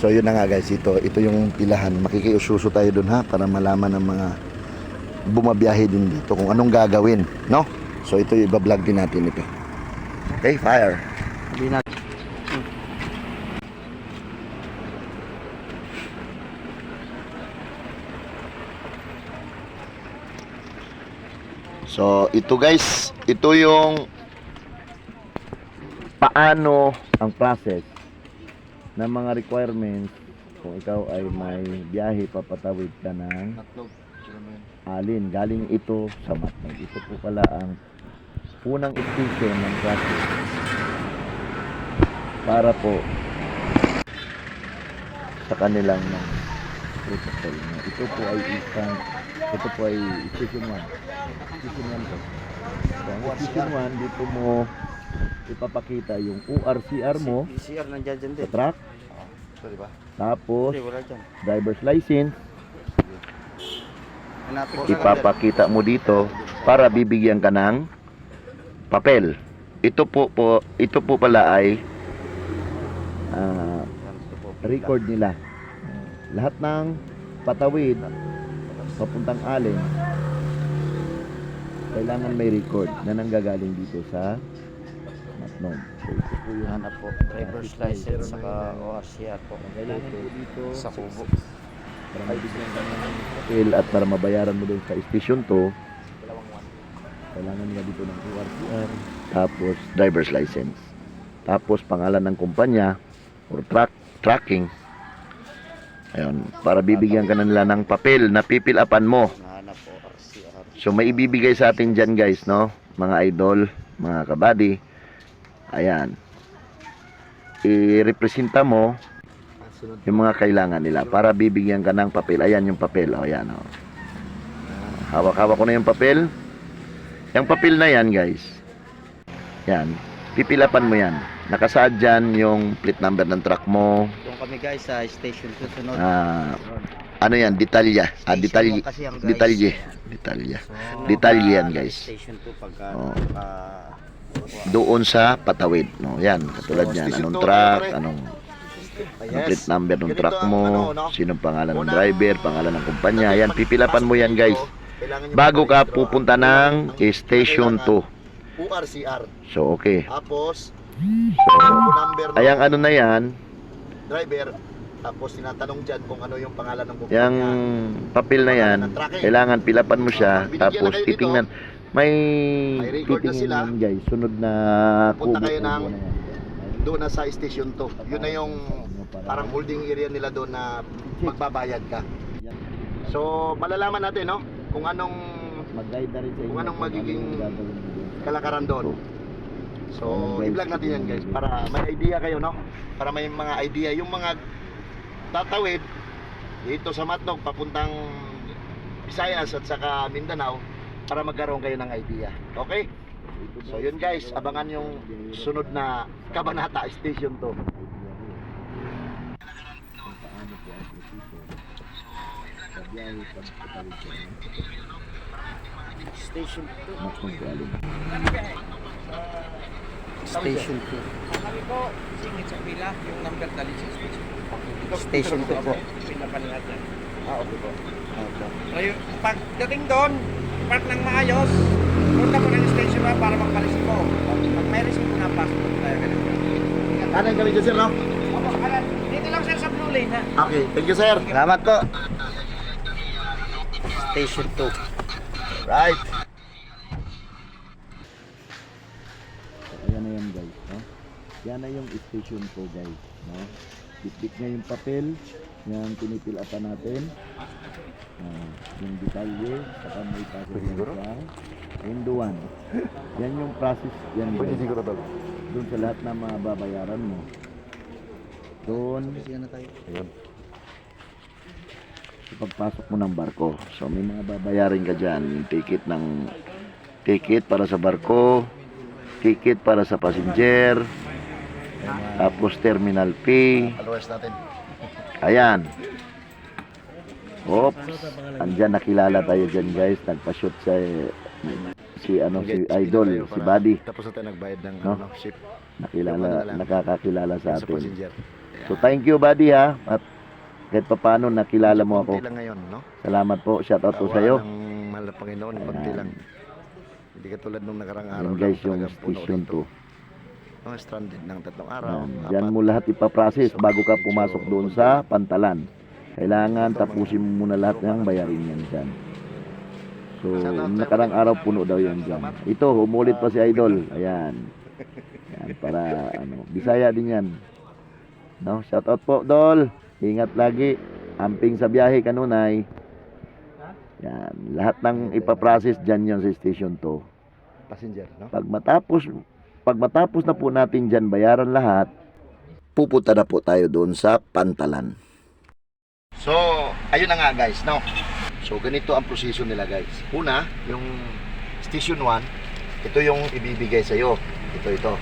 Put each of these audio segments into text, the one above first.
So yun na nga guys, ito, ito yung pilahan. Makikiususo tayo dun ha para malaman ng mga bumabiyahe din dito kung anong gagawin, no? So ito yung iba-vlog din natin ito. Okay, fire. Hindi. So ito guys, ito yung paano ang process ng mga requirements kung ikaw ay may biyahe papatawid ka ng alin. Galing ito sa Matnog. Ito po pala ang unang station ng process para po sa kanilang ng protocol. Ito po ay isang ito po ay station 1. Station 1 po. So, station 1 dito mo ipapakita yung URCR mo CR nandiyan dyan sa din. truck. Pwede ba? Tapos Hindi, wala dyan. driver's license Hanapin ko ipapakita mo dito para bibigyan ka ng papel. Ito po po ito po pala ay ah, record nila. Lahat ng patawid papuntang alin kailangan may record na nanggagaling dito sa Yung Hanap po. Driver's license saka ORCR po. kailangan po dito Sa kubo. para mabigyan ka ng at para mabayaran mo doon sa station 2 kailangan nila dito ng QRCR tapos driver's license. Tapos pangalan ng kumpanya or track tracking ayun para bibigyan ka na nila ng papel na pipilapan mo. ORCR. so may ibibigay sa atin dyan guys no? Mga idol mga kabady ayan i-representa mo yung mga kailangan nila para bibigyan ka ng papel. Ayan yung papel. O, ayan. O. Hawak-hawak ko na yung papel. Yung papel na yan, guys. Yan. Pipilapan mo yan. Nakasaad dyan yung plate number ng truck mo. Doon kami guys sa station susunod. Ah, ano yan? Detalya. Ah, detalye. Detalye. Detalya. So, Detalye yan, ah, guys. Station 2 pagka Oo. Doon sa patawid. No, yan. Katulad yan. Anong truck, anong Anong plate number ng truck mo, sinong pangalan ng driver, pangalan ng kumpanya, yan, pipilapan mo yan guys. Bago ka pupunta ng station 2. URCR. So, okay. Tapos, So, ayang ano na yan, driver. Tapos tinatanong dyan kung ano yung pangalan ng kumpanya. yung papel na yan, kailangan pilapan mo siya, tapos titingnan. May May record na sila. guys, sunod na Punta kayo ng-. Doon na sa station 2. Yun na yung parang holding area nila doon na magbabayad ka. So, malalaman natin, no? Kung anong Kung anong ano magiging kalakaran doon. So, i-vlog natin yan, guys. Para may idea kayo, no? Para may mga idea. Yung mga tatawid dito sa Matnog, papuntang Visayas at saka Mindanao, para magkaroon kayo ng idea. Okay? So, yun guys. Abangan yung sunod na Kabanata Station 2. station 2. Matnog galing. Station 2. Kami po, singit sa pila, yung number tali sa station. Station 2 po. Pila pa lahat yan. Ah, okay po. Opo. Ngayon, pagdating doon, part ng maayos, punta po ng station ba para magpa-resibo. Pag may resibo na, pasok po tayo ganun. Kanan kami dyan, sir, no? Opo, kanan. Dito lang sir sa blue lane ha. Okay. Thank you, sir. Salamat po. Station 2. Right. Ayan na yan guys, no? Yan na yung station ko guys, no? Bitbit niya yung papel, yan pinipilapan natin. Ah, yung detalye, saka may pasok sa window 1. yan yung process yan guys. Doon sa lahat na mga babayaran mo. Doon, na tayo. Ayun. Sa pagpasok mo ng barko. So may mga babayarin ka dyan. Yung ticket ng ticket para sa barko, ticket para sa passenger, tapos terminal fee. Followers natin. Ayan. Oops. Andyan nakilala tayo dyan guys. Nagpa-shoot sa si ano si Idol, si Buddy. Tapos na tayo nagbayad ng No? ano, ship Nakilala, nakakakilala sa atin. So thank you buddy ha. At kahit pa paano nakilala mo ako. Ngayon, no? Salamat po. Shout out po sa iyo. mahal na Panginoon, konti Ayan. lang. Hindi katulad nung nakarang araw. Yan guys yung station rito. 2. Mga stranded ng tatlong araw. Yan. Diyan mo lahat ipaprocess bago ka pumasok doon sa pantalan. Kailangan tapusin mo muna lahat ng bayarin yan dyan. So, nakarang araw puno daw yan dyan. Ito, humulit pa si Idol. Ayan. Yan, para ano, Bisaya din yan. No, shout out po, Dol. Ingat lagi. Amping sa biyahe kanunay. Yan, lahat ng ipaprocess dyan yon sa station 2. Passenger, no? Pag matapos, pag matapos na po natin dyan bayaran lahat, pupunta na po tayo doon sa pantalan. So, ayun na nga guys, no? So, ganito ang proseso nila guys. Una, yung station 1, ito yung ibibigay sa'yo. Ito, ito.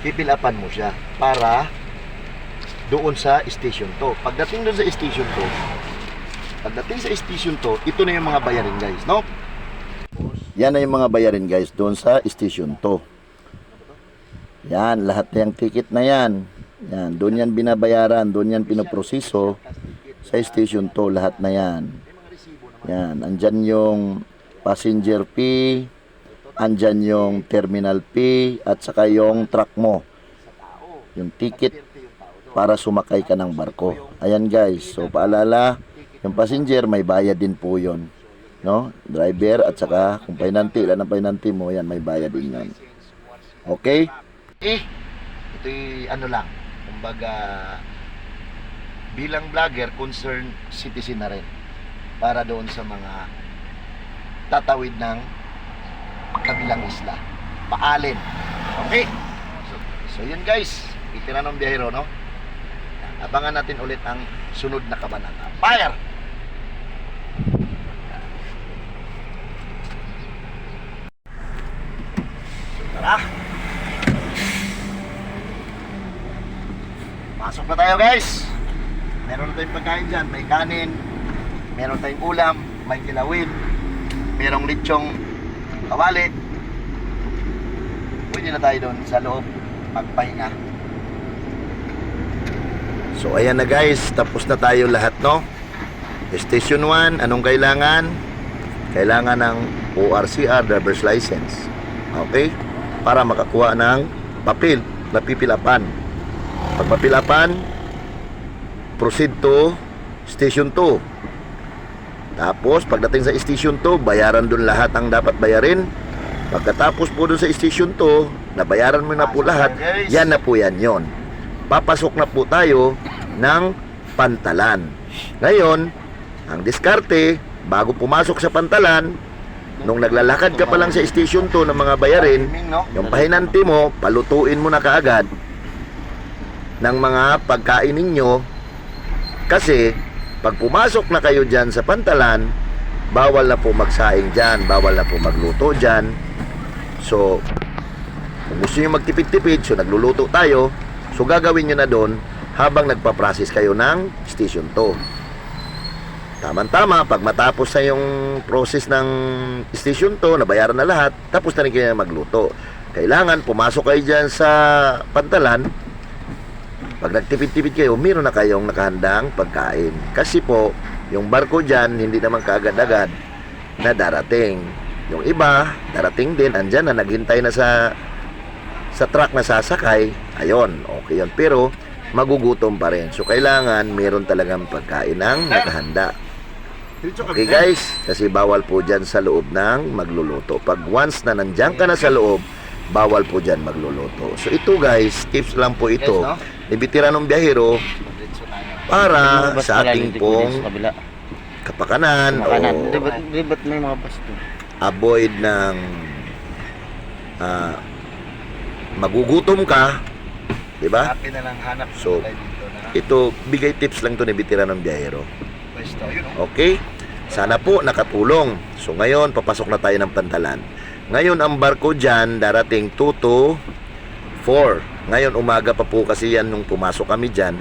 Pipilapan mo siya para doon sa station 2. Pagdating doon sa station 2, pagdating sa station 2, ito na yung mga bayarin guys, no? Yan na yung mga bayarin guys doon sa station 2. Yan, lahat ng ticket na yan. Yan, doon yan binabayaran, doon yan pinoproseso sa station 2 lahat na yan. Yan, andyan yung passenger fee, andyan yung terminal fee, at saka yung truck mo. Yung ticket para sumakay ka ng barko. Ayan guys, so paalala, yung passenger may bayad din po yon no? Driver at saka kung painanti, ilan ang painanti mo, yan may bayad din yan. Okay? Eh, ito'y ano lang, kumbaga, bilang vlogger, concerned citizen na rin para doon sa mga tatawid ng kabilang isla. Paalin. Okay? So, so yun guys, itira ng biyahero, no? Abangan natin ulit ang sunod na kabanata. Fire! So, tara! Pasok na tayo guys. Meron tayong pagkain dyan. May kanin, meron tayong ulam, may kilawin, merong litsong kawali. Pwede na tayo doon sa loob magpahinga. So ayan na guys, tapos na tayo lahat no. Station 1, anong kailangan? Kailangan ng ORCR driver's license. Okay? Para makakuha ng papel na pipilapan. Pag mapilapan, proceed to Station 2. Tapos, pagdating sa Station 2, bayaran dun lahat ang dapat bayarin. Pagkatapos po dun sa Station 2, nabayaran mo na po lahat, yan na po yan yon. Papasok na po tayo ng pantalan. Ngayon, ang diskarte, bago pumasok sa pantalan, nung naglalakad ka pa lang sa Station 2 ng mga bayarin, yung pahinanti mo, palutuin mo na kaagad ng mga pagkain ninyo. Kasi pag pumasok na kayo dyan sa pantalan bawal na po magsaing dyan bawal na po magluto dyan. So kung gusto nyo magtipid-tipid so nagluluto tayo so gagawin nyo na doon habang nagpa-process kayo ng station 2 Tama-tama, pag matapos na yung process ng station 2, nabayaran na lahat, tapos na rin kayo magluto. Kailangan pumasok kayo dyan sa pantalan, pag nagtipid-tipid kayo, meron na kayong nakahandang pagkain. Kasi po, yung barko dyan, hindi naman kaagad-agad na darating. Yung iba, darating din, andyan na, naghintay na sa sa truck na sasakay. Ayon, okay yun. Pero, magugutom pa rin. So, kailangan meron talagang pagkain ng nakahanda. Okay guys, kasi bawal po dyan sa loob ng magluluto. Pag once na nandyan ka na sa loob, bawal po dyan magluluto. So ito guys, tips lang po ito. Ni Veteranong Biyahero para sa ating pong kapakanan o avoid ng ah, magugutom ka, 'di ba? Happy na lang hanap So, Ito, bigay tips lang to ni Biyahero. pwesto. Yun, oh. Okay? Sana po nakatulong. So ngayon, papasok na tayo ng pantalan. Ngayon, ang barko dyan, darating 2 to 4. Ngayon, umaga pa po kasi yan nung pumasok kami dyan.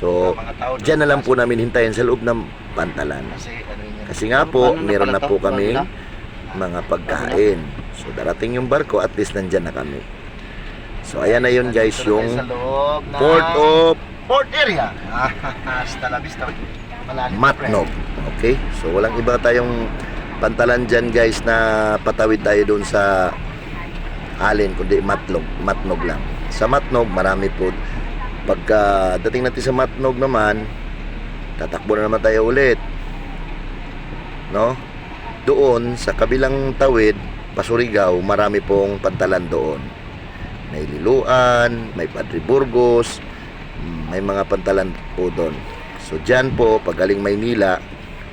So, dyan na lang po namin hintayin sa loob ng pantalan. Kasi ano nga po, Paano na meron na po kaming Bago mga pagkain. So, darating yung barko, at least nandyan na kami. So ayan na yun guys yung port of port area. Hasta la vista. Matnog. Okay? So walang iba tayong pantalan dyan guys na patawid tayo doon sa Alin, kundi Matnog, Matnog lang. Sa Matnog, marami po. Pagka dating natin sa Matnog naman, tatakbo na naman tayo ulit. No? Doon, sa kabilang tawid, Pasurigaw, marami pong pantalan doon. May Liluan, may Padre Burgos, may mga pantalan po doon. So dyan po, pag galing Maynila,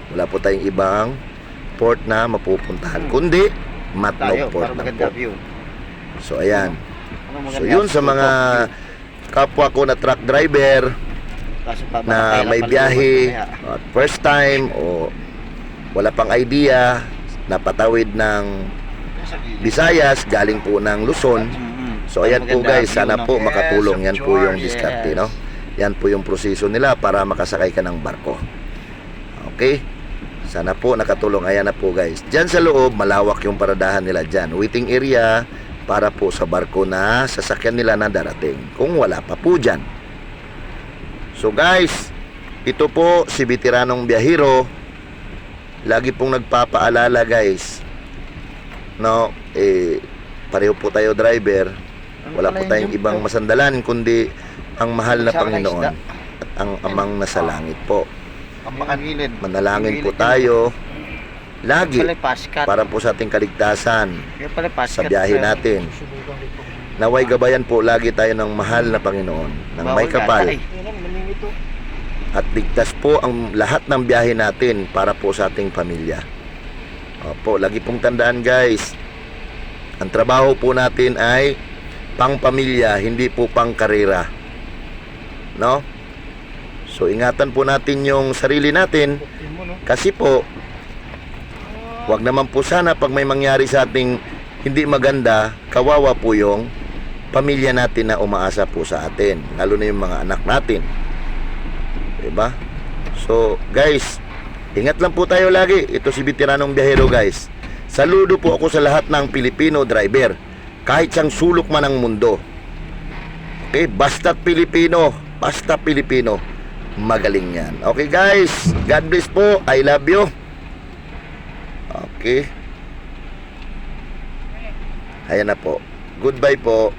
wala po tayong ibang port na mapupuntahan. Kundi, Tayo, Matnog Port maganda po. view. So ayan. Ano So yun sa mga kapwa ko na truck driver na may biyahe at first time o wala pang idea na patawid ng. Visayas galing po ng Luzon. Mm-mm. So ayan po guys, sana po makatulong. Yan po yung diskarte, no? Yan po yung proseso nila para makasakay ka ng barko. Okay? Sana po nakatulong. Ayan na po guys. Diyan sa loob, malawak yung paradahan nila dyan. Waiting area para po sa barko na sasakyan nila na darating. Kung wala pa po dyan. So guys, ito po si Veteranong Biyahiro. Lagi pong nagpapaalala guys. No, eh, pareho po tayo driver. Wala po tayong ibang masandalan kundi ang mahal na Panginoon at ang amang nasa langit po. Ang makagilid. Manalangin po tayo lagi para po sa ating kaligtasan sa biyahe natin. Naway gabayan po lagi tayo ng mahal na Panginoon, ng may kapal at ligtas po ang lahat ng biyahe natin para po sa ating pamilya. Opo, lagi pong tandaan guys, ang trabaho po natin ay pang pamilya, hindi po pang karera. No? So ingatan po natin yung sarili natin kasi po wag naman po sana pag may mangyari sa ating hindi maganda, kawawa po yung pamilya natin na umaasa po sa atin, lalo na yung mga anak natin. 'Di ba? So, guys, ingat lang po tayo lagi. Ito si Veteranong Biyahero, guys. Saludo po ako sa lahat ng Pilipino driver, kahit siyang sulok man ng mundo. Okay, basta't Pilipino, basta Pilipino, magaling yan. Okay, guys, God bless po. I love you. Okay. Ayan na po. Goodbye po.